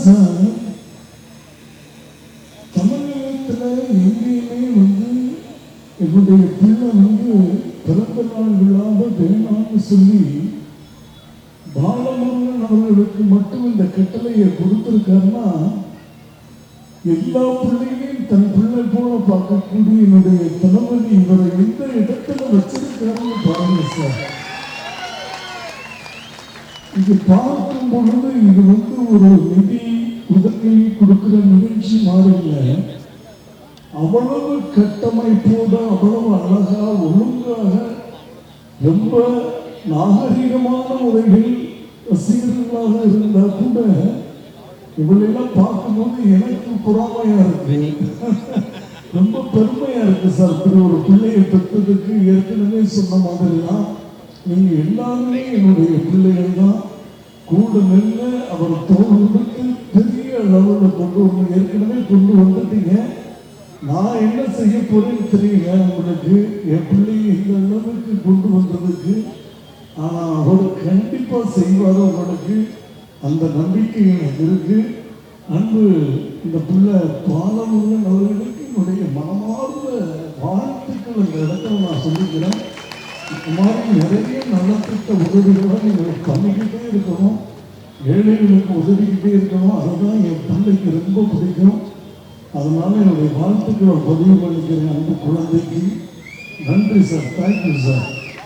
Sir தமிழகத்துல எங்கேயுமே வந்து என்னுடைய பிள்ளை வந்து பிறந்த நாள் விழாவை வேணாம்னு சொல்லி பாலமுருகன் அவர்களுக்கு மட்டும் இந்த கட்டளையை கொடுத்திருக்காருன்னா எல்லா பிள்ளைகளையும் தன் பிள்ளை போல பார்க்கக்கூடிய என்னுடைய தளபதி இவரை எந்த இடத்துல வச்சிருக்காருன்னு பாருங்க சார். இது பார்க்கும் பொழுது இது வந்து ஒரு நிதி உதவி கொடுக்கிற நிகழ்ச்சி மாதிரி இல்லை அவ்வளவு கட்டமைப்போட அவ்வளவு அழகா ஒழுங்காக ரொம்ப நாகரிகமான முறையில் ரசிகர்களாக இருந்தா கூட இவளெல்லாம் பார்க்கும்போது எனக்கு பொறாமையா இருக்கு. ரொம்ப பெருமையா இருக்கு சார். இப்படி ஒரு பிள்ளையை பெற்றதுக்கு ஏற்கனவே சொன்ன மாதிரிதான் நீங்க எல்லாருமே என்னுடைய பிள்ளைகள். தான் கூட நின்று அவர் தோல் கொடுத்து பெரிய அளவில் கொண்டு வந்து ஏற்கனவே கொண்டு வந்துட்டீங்க. நான் என்ன செய்ய போறேன்னு தெரியல. உங்களுக்கு என் பிள்ளையை இந்த அளவுக்கு கொண்டு வந்ததுக்கு ஆனால் அவர் கண்டிப்பாக செய்வார் உங்களுக்கு அந்த நம்பிக்கை எனக்கு இருக்கு. அன்பு இந்த பிள்ளை பாலமுருகன் அவர்களுக்கு என்னுடைய மனமார்ந்த வாழ்த்துக்கள் அந்த இடத்துல நான் சொல்லிக்கிறேன். மாதிரி நிறைய நலத்திட்ட உதவிகளை நீங்கள் பண்ணிக்கிட்டே இருக்கணும். ஏழைகளுக்கு உதவிக்கிட்டே இருக்கணும். அதுதான் என் பிள்ளைக்கு ரொம்ப பிடிக்கும். அதனால என்னுடைய வாழ்த்துக்களை பதிவு பண்ணிக்கிறேன் அந்த குழந்தைக்கு. நன்றி சார். Thank you sir